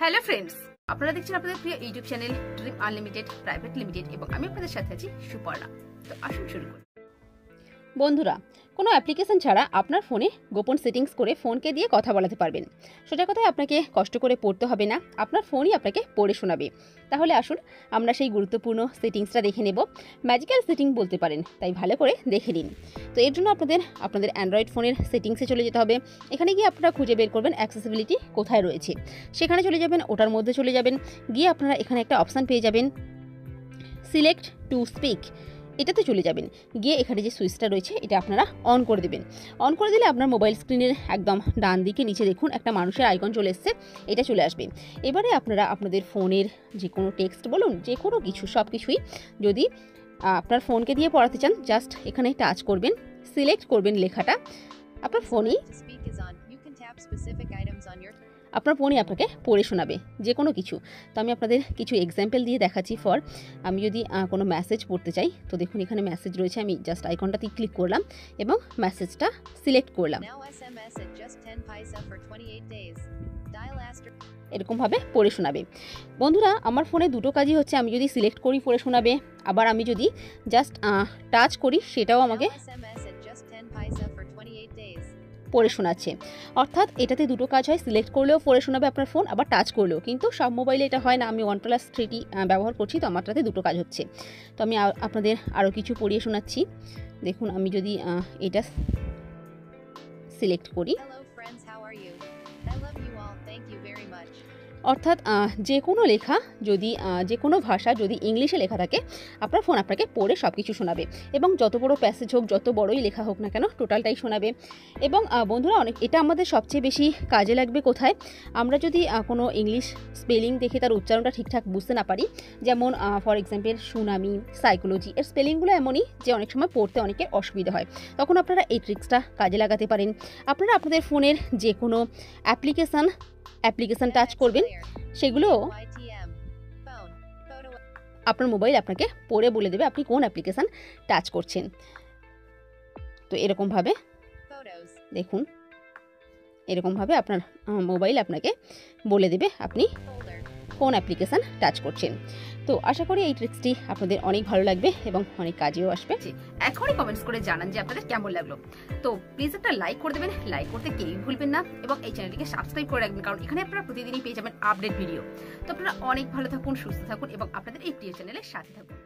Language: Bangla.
হ্যালো ফ্রেন্ডস আপনারা দেখছেন আপনাদের প্রিয় YouTube channel dream unlimited private limited এবং আমি আপনাদের সাথে আছি সুপর্ণা। তো আসুন শুরু করি। বন্ধুরা কোনো অ্যাপ্লিকেশন ছাড়া আপনার ফোনে গোপন সেটিংস করে ফোনকে দিয়ে কথা বলাতে পারবেন। সোজা কথায় আপনাকে কষ্ট করে পড়তে হবে না, আপনার ফোনই আপনাকে পড়ে শোনাবে। তাহলে আসুন, আমরা সেই গুরুত্বপূর্ণ সেটিংসটা দেখে নেব। ম্যাজিক্যাল সেটিং বলতে পারেন, তাই ভালো করে দেখে নিন। তো এর জন্য আপনাদের আপনাদের অ্যান্ড্রয়েড ফোনের সেটিংসে চলে যেতে হবে। এখানে গিয়ে আপনারা খুঁজে বের করবেন অ্যাক্সেসিবিলিটি কোথায় রয়েছে। সেখানে চলে যাবেন, ওটার মধ্যে চলে যাবেন। গিয়ে আপনারা এখানে একটা অপশান পেয়ে যাবেন। সিলেক্ট টু স্পিক এটাতে চলে যাবেন। গিয়ে এখানে যে সুইচটা রয়েছে, এটা আপনারা অন করে দেবেন। অন করে দিলে আপনার মোবাইল স্ক্রিনের একদম ডান দিকে নিচে দেখুন একটা মানুষের আইকন চলে এসছে, এটা চলে আসবে। এবারে আপনারা আপনাদের ফোনের যে কোনো টেক্সট বলুন যে কোনো কিছু সব কিছুই যদি আপনার ফোনকে দিয়ে পড়াতে চান জাস্ট এখানে টাচ করবেন সিলেক্ট করবেন লেখাটা। আপনার ফোনেই আপনার ফোনই আপনাকে পড়ে শোনাবে যে কোনো কিছু। তো আমি আপনাদের কিছু এক্সাম্পল দিয়ে দেখাচ্ছি ফর আমি যদি কোনো মেসেজ পড়তে চাই তো দেখুন এখানে মেসেজ রয়েছে আমি জাস্ট আইকনটাতে ক্লিক করলাম এবং মেসেজটা সিলেক্ট করলাম। Now SMS at just 10 paisa for 28 days. Dial asterisk. এরকমভাবে পড়ে শোনাবে। বন্ধুরা আমার ফোনে দুটো কাজই হচ্ছে আমি যদি সিলেক্ট করি পড়ে শোনাবে আবার আমি যদি জাস্ট টাচ করি সেটাও আমাকে পড়ে শোনাচ্ছে। অর্থাৎ এটাতে দুটো কাজ হয় সিলেক্ট করলেও পড়ে শোনাবে আপনার ফোন আবার টাচ করলেও। কিন্তু সব মোবাইলে এটা হয় না, আমি ওয়ান প্লাস থ্রিটি ব্যবহার করছি, তো আমারটাতে দুটো কাজ হচ্ছে। তো আমি আপনাদের আরও কিছু পড়িয়ে শোনাচ্ছি। দেখুন, আমি যদি এটা সিলেক্ট করি। অর্থাৎ যে কোনো লেখা যদি যে কোনো ভাষা যদি ইংলিশে লেখা থাকে, আপনার ফোন আপনাকে পড়ে সব কিছু শোনাবে। এবং যত বড় প্যাসেজ হোক, যত বড়ই লেখা হোক না কেন টোটালটাই শোনাবে। এবং বন্ধুরা, অনেক, এটা আমাদের সবচেয়ে বেশি কাজে লাগবে কোথায়? আমরা যদি কোনো ইংলিশ স্পেলিং দেখে তার উচ্চারণটা ঠিকঠাক বুঝতে না পারি, যেমন ফর এক্সাম্পল সুনামি সাইকোলজি এর স্পেলিংগুলো এমনই যে অনেক সময় পড়তে অনেকের অসুবিধা হয়। তখন আপনারা এই ট্রিক্সটা কাজে লাগাতে পারেন। আপনারা আপনাদের ফোনের যে কোনো অ্যাপ্লিকেশান অ্যাপ্লিকেশান টাচ করবেন, সেগুলো. আপনার মোবাইল আপনাকে পড়ে বলে দেবে আপনি কোন অ্যাপ্লিকেশান টাচ করছেন তো এরকমভাবে. দেখুন, এরকমভাবে আপনার মোবাইল আপনাকে বলে দেবে আপনি. কোন অ্যাপ্লিকেশান টাচ করছেন। তো আশা করি এই ট্রিক্সটি আপনাদের অনেক ভালো লাগবে এবং অনেক কাজেও আসবে। এখনই কমেন্টস করে জানান যে আপনাদের কেমন লাগল। তো প্লিজ একটা লাইক করে দেবেন লাইক করতে কেউই ভুলবেন না এবং এই চ্যানেলটিকে সাবস্ক্রাইব করে রাখবেন, কারণ এখানে আপনারা প্রতিদিনই পেয়ে যাবেন আপডেট ভিডিও তো আপনারা অনেক ভালো থাকুন, সুস্থ থাকুন এবং আপনাদের এই প্রিয় চ্যানেলের সাথে থাকুন।